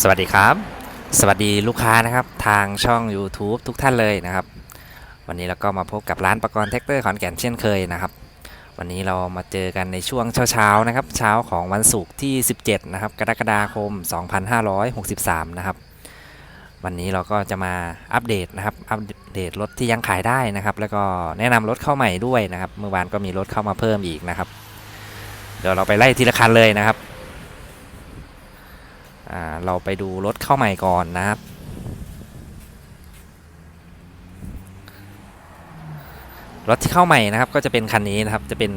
สวัสดีครับ สวัสดีลูกค้านะครับทางช่อง YouTube ทุกท่านเลยนะครับ วันนี้เราก็มาพบกับร้านประกรณ์แท็กเตอร์ขอนแก่นเช่นเคยนะครับ วันนี้เรามาเจอกันในช่วงเช้าๆนะครับ เช้าของวันศุกร์ที่ 17 นะครับ กรกฎาคม 2563 นะครับ วันนี้เราก็จะมาอัปเดตนะครับ อัปเดตรถที่ยังขายได้นะครับ แล้วก็แนะนำรถเข้าใหม่ด้วยนะครับ เมื่อวานก็มีรถเข้ามาเพิ่มอีกนะครับ เดี๋ยวเราไปไล่ทีละคันเลยนะครับ เราไปดูรถเข้าใหม่ก่อนนะครับ รถที่เข้าใหม่นะครับก็จะเป็นคันนี้นะครับจะเป็น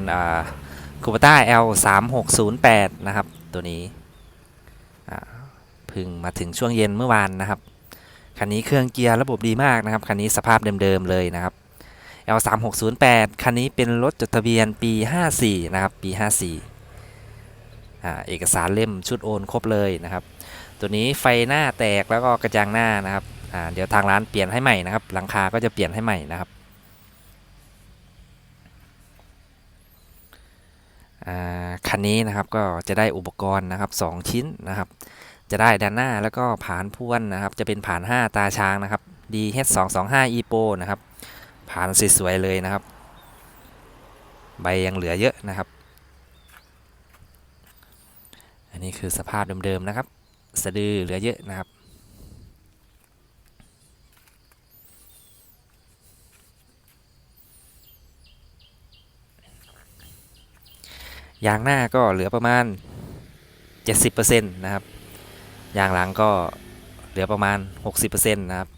คูปต้า L 3 6 0 8นะครับ ตัวนี้พึ่งมาถึงช่วงเย็นเมื่อวานนะครับคันนี้เครื่องเกียร์ระบบดีมากนะครับคันนี้สภาพเดิมๆเลยนะครับ L 3 6 0 8คันนี้เป็นรถจดทะเบียนปี 54 นะครับ ปี 54อ่เอกสารเล่มชุดโอนครบเลยนะครับ ตัวนี้ไฟหน้าแตกแล้วก็กระจังหน้านะครับอ่าเดี๋ยวทางร้านเปลี่ยนให้ใหม่นะครับ หลังคาก็จะเปลี่ยนให้ใหม่นะครับอ่าคันนี้นะครับก็จะได้อุปกรณ์นะครับ 2 ชิ้นนะครับ จะได้ด้านหน้าแล้วก็ผานพ่วนนะครับ จะเป็นผาน 5 ตาช้างนะครับ DH225 EPO นะครับผานสวยๆเลยนะครับ ใบยังเหลือเยอะนะครับ อันนี้คือสภาพเดิมๆนะครับ สะดือเหลือเยอะนะครับยางหน้าก็เหลือประมาณ 70%นะครับ ยางหลังก็เหลือประมาณ 60%นะครับ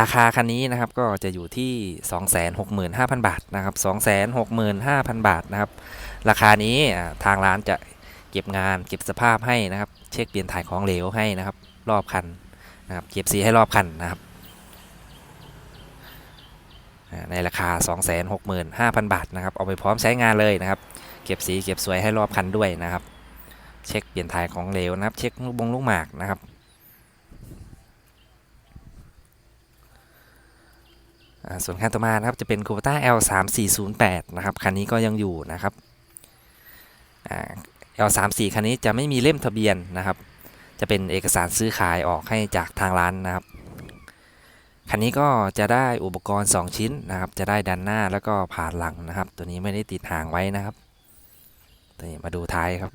ราคาคันนี้นะครับก็จะอยู่ที่ 265,000 บาทนะครับ265,000 บาทนะครับ ราคานี้ทางร้านจะเก็บงานเก็บสภาพให้นะครับ เช็คเปลี่ยนถ่ายของเหลวให้นะครับ รอบคันนะครับเก็บสีให้รอบคันนะครับ ในราคา 265,000 บาทนะครับ เอาไปพร้อมใช้งานเลยนะครับ เก็บสีเก็บสวยให้รอบคันด้วยนะครับ เช็คเปลี่ยนถ่ายของเหลวนะครับ เช็คลูกบงลูกหมากนะครับอ่า ส่วนคันต่อมานะครับจะเป็น c u b a L 3 4 0 8นะครับคันนี้ก็ยังอยู่นะครับ L 3 4คันนี้จะไม่มีเล่มทะเบียนนะครับ จะเป็นเอกสารซื้อขายออกให้จากทางร้านนะครับคันนี้ก็จะได้อุปกรณ์ 2 ชิ้นนะครับ จะได้ดันหน้าแล้วก็ผ่านหลังนะครับ ตัวนี้ไม่ได้ติดหางไว้นะครับตัวนี้มาดูท้ายครับ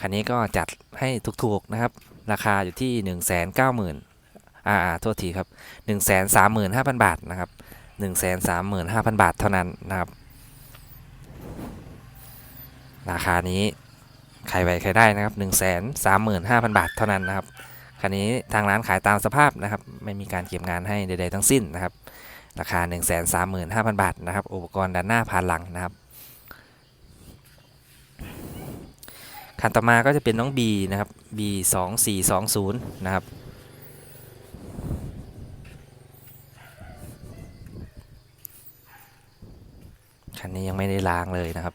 คันนี้ก็จัดให้ถูกๆนะครับ ราคาอยู่ที่ 1 9 0 0 0 0 อ่าโทษทีครับ 1 3 5 0 0 0 บาทนะครับ 1 3 5 0 0 0 บาทเท่านั้นนะครับ ราคานี้ใครไว้ใครได้นะครับ 1 3 5 0 0 0 บาทเท่านั้นนะครับคันนี้ทางร้านขายตามสภาพนะครับ ไม่มีการเก็บงานให้ใดๆทั้งสิ้นนะครับ ราคา 1 3 5 0 0 0 บาทนะครับ อุปกรณ์ด้านหน้าผ่านหลังนะครับคันต่อมาก็จะเป็นน้อง B นะครับ B 2 4 2 0นะครับ คันนี้ยังไม่ได้ล้างเลยนะครับ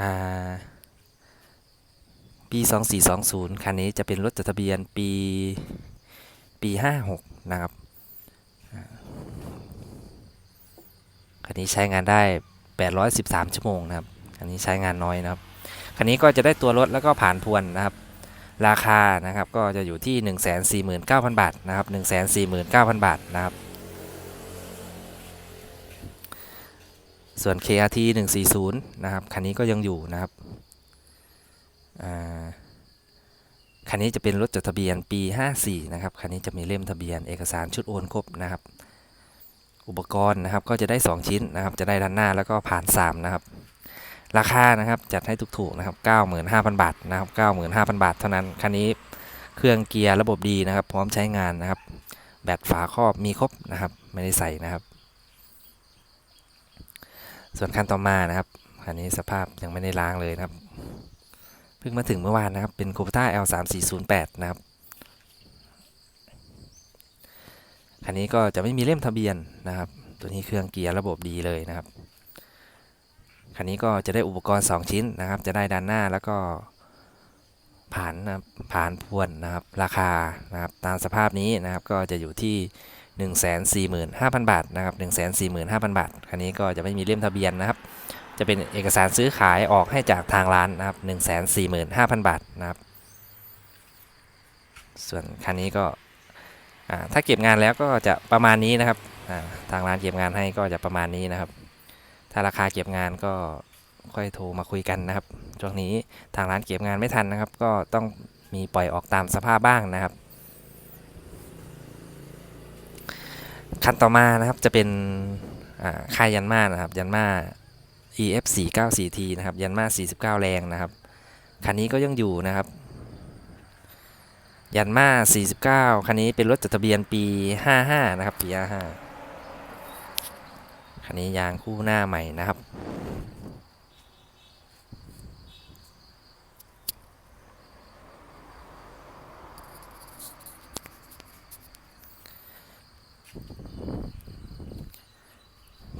อ่า ปี 2420 คันนี้จะเป็นรถจดทะเบียนปี ปี 56 นะครับ คันนี้ใช้งานได้ 813 ชั่วโมงนะครับ คันนี้ใช้งานน้อยนะครับ คันนี้ก็จะได้ตัวรถแล้วก็ผ่านพวนนะครับราคานะครับก็จะอยู่ที่ 149,000 บาทนะครับ149,000 บาทนะครับ ส่วน KRT 140 นะครับ คันนี้ก็ยังอยู่นะครับคันนี้จะเป็นรถจดทะเบียนปี 54 นะครับ คันนี้จะมีเล่มทะเบียนเอกสารชุดโอนครบนะครับ อุปกรณ์นะครับก็จะได้ 2 ชิ้นนะครับ จะได้ด้านหน้าแล้วก็ผ่าน 3 นะครับ ราคานะครับจัดให้ถูกๆนะครับ 95,000 บาทนะครับ 95,000 บาทเท่านั้น คันนี้เครื่องเกียร์ระบบดีนะครับ พร้อมใช้งานนะครับ แบตฝาครอบมีครบนะครับ ไม่ได้ใส่นะครับ ส่วนคันต่อมานะครับคันนี้สภาพยังไม่ได้ล้างเลยนะครับเพิ่งมาถึงเมื่อวานนะครับ เป็น c o p ต้า L 3 4 0 8นะครับคันนี้ก็จะไม่มีเล่มทะเบียนนะครับ ตัวนี้เครื่องเกียร์ระบบดีเลยนะครับคันนี้ก็จะได้อุปกรณ์ 2 ชิ้นนะครับ จะได้ด้านหน้าแล้วก็ผ่านนะผ่านพวนนะครับ ราคานะครับ ตามสภาพนี้นะครับก็จะอยู่ที่ 145,000 บาทนะครับ145,000 บาท คันนี้ก็จะไม่มีเล่มทะเบียนนะครับ จะเป็นเอกสารซื้อขายออกให้จากทางร้านนะครับ145,000 บาทนะครับ ส่วนคันนี้ก็ถ้าเก็บงานแล้วก็จะประมาณนี้นะครับทางร้านเก็บงานให้ก็จะประมาณนี้นะครับ ถ้าราคาเก็บงานก็ค่อยโทรมาคุยกันนะครับ ช่วงนี้ทางร้านเก็บงานไม่ทันนะครับ ก็ต้องมีปล่อยออกตามสภาพบ้างนะครับ คันต่อมานะครับจะเป็นค่ายยันมานะครับยันมา EF 4 9 4 T นะครับยันมา49 แรงนะครับคันนี้ก็ยังอยู่นะครับ ยันมา49คันนี้เป็นรถจดทะเบียนปี 55 นะครับปี55คันนี้ยางคู่หน้าใหม่นะครับ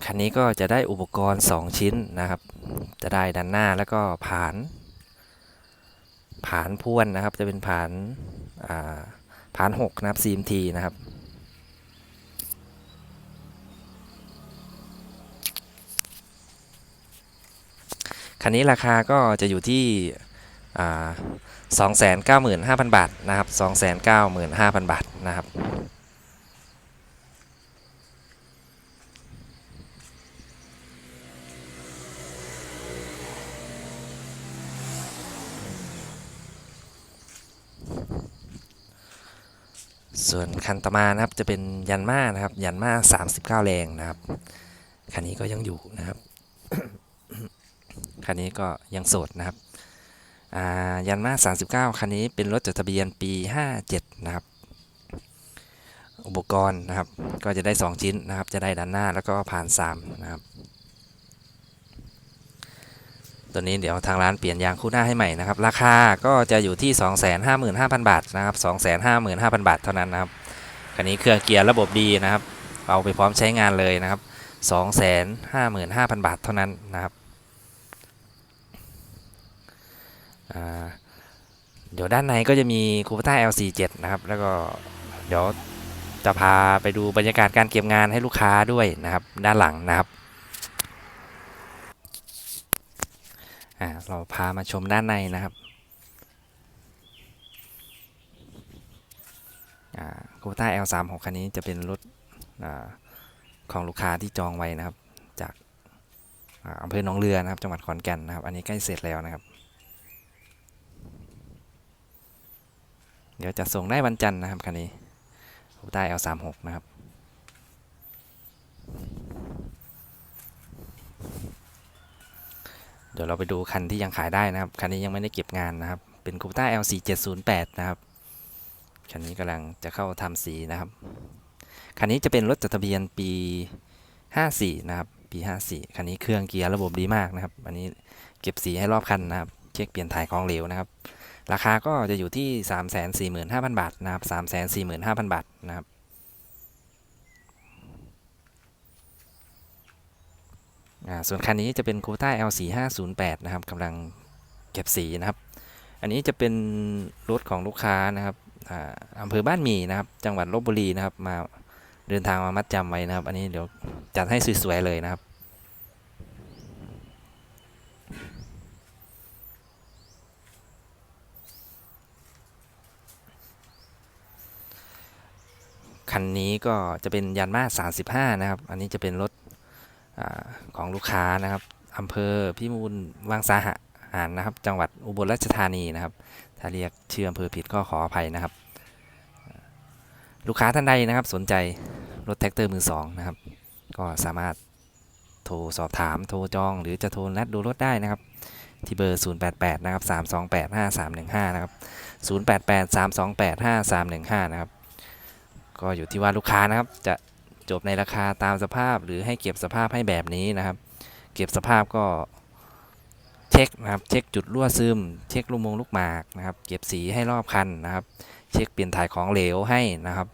คันนี้ก็จะได้อุปกรณ์ 2 ชิ้นนะครับ จะได้ด้านหน้าแล้วก็ผานผานพ่วนนะครับ จะเป็นผานาผาน6นะครับ CMT นะครับ คันนี้ราคาก็จะอยู่ที่อ่า295,000 บาทนะครับ295,000 บาทนะครับ ส่วนคันต่อมานะครับจะเป็นยันมานะครับ ยันมา39แรงนะครับ คันนี้ก็ยังอยู่นะครับ คันนี้ก็ยังโสดนะครับอ่ายันมา39คันนี้เป็นรถจดทะเบียนปี57นะครับ อุปกรณ์นะครับ ก็จะได้2ชิ้นนะครับ จะได้ด้านหน้าแล้วก็ผ่าน3นะครับ ตัวนี้เดี๋ยวทางร้านเปลี่ยนยางคู่หน้าให้ใหม่นะครับ ราคาก็จะอยู่ที่ 255,000 บาทนะครับ 255,000 บาทเท่านั้นนะครับคันนี้เครื่องเกียร์ระบบดีนะครับ เอาไปพร้อมใช้งานเลยนะครับ 255,000 บาทเท่านั้นนะครับเดี๋ยวด้านในก็จะมีคูปต้า LC7 นะครับ แล้วก็เดี๋ยวจะพาไปดูบรรยากาศการเก็บงานให้ลูกค้าด้วยนะครับ ด้านหลังนะครับ อ่าเราพามาชมด้านในนะครับโคต้า L36 คันนี้จะเป็นรถอของลูกค้าที่จองไว้นะครับ จากอ่าอำเภอหนองเรือนะครับ จังหวัดขอนแก่นนะครับ อันนี้ใกล้เสร็จแล้วนะครับ เดี๋ยวจะส่งได้วันจันทร์นะครับคันนี้โคต้า L36 นะครับ เดี๋ยวเราไปดูคันที่ยังขายได้นะครับ คันนี้ยังไม่ได้เก็บงานนะครับ เป็นคูปต้า LC 708 นะครับ คันนี้กำลังจะเข้าทำสีนะครับ คันนี้จะเป็นรถจดทะเบียนปี 54 นะครับ ปี 54 คันนี้เครื่องเกียร์ระบบดีมากนะครับ อันนี้เก็บสีให้รอบคันนะครับ เช็คเปลี่ยนถ่ายของเหลวนะครับ ราคาก็จะอยู่ที่ 345,000 บาทนะครับ345,000 บาทนะครับ อ่า ส่วนคันนี้จะเป็น c o t a L4508 นะครับกำลังเก็บสีนะครับ อันนี้จะเป็นรถของลูกค้านะครับอำเภอบ้านหมีนะครับ จังหวัดลบบุรีนะครับ มาเดินทางมามัดจำไว้นะครับ อันนี้เดี๋ยวจัดให้สวยๆเลยนะครับคันนี้ก็จะเป็นยันมา35 นะครับ อันนี้จะเป็นรถ ของลูกค้านะครับอำเภอพิมูลวังสาหะหารนะครับ จังหวัดอุบลราชธานีนะครับ ถ้าเรียกชื่ออำเภอผิดก็ขออภัยนะครับ ลูกค้าท่านใดนะครับ สนใจรถแท็กเตอร์มือสองนะครับ ก็สามารถโทรสอบถามโทรจอง หรือจะโทรนัดดูรถได้นะครับ ที่เบอร์ 088 นะครับ 328 5315 นะครับ 088 328 5315 นะครับ ก็อยู่ที่ว่าลูกค้านะครับจะ จบในราคาตามสภาพหรือให้เก็บสภาพให้แบบนี้นะครับ เก็บสภาพก็เช็คนะครับเช็คจุดรั่วซึม เช็คลูกมงลูกหมากนะครับ เก็บสีให้รอบคันนะครับ เช็คเปลี่ยนถ่ายของเหลวให้นะครับ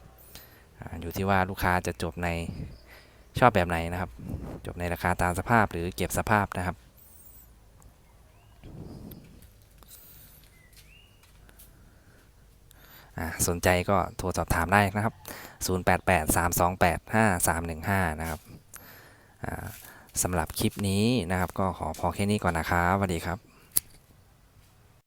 อาอยู่ที่ว่าลูกค้าจะจบในชอบแบบไหนนะครับ จบในราคาตามสภาพหรือเก็บสภาพนะครับ อ่า สนใจก็โทรสอบถามได้นะครับ 0883285315 นะครับสำหรับคลิปนี้นะครับ ก็ขอพอแค่นี้ก่อนนะครับสวัสดีครับ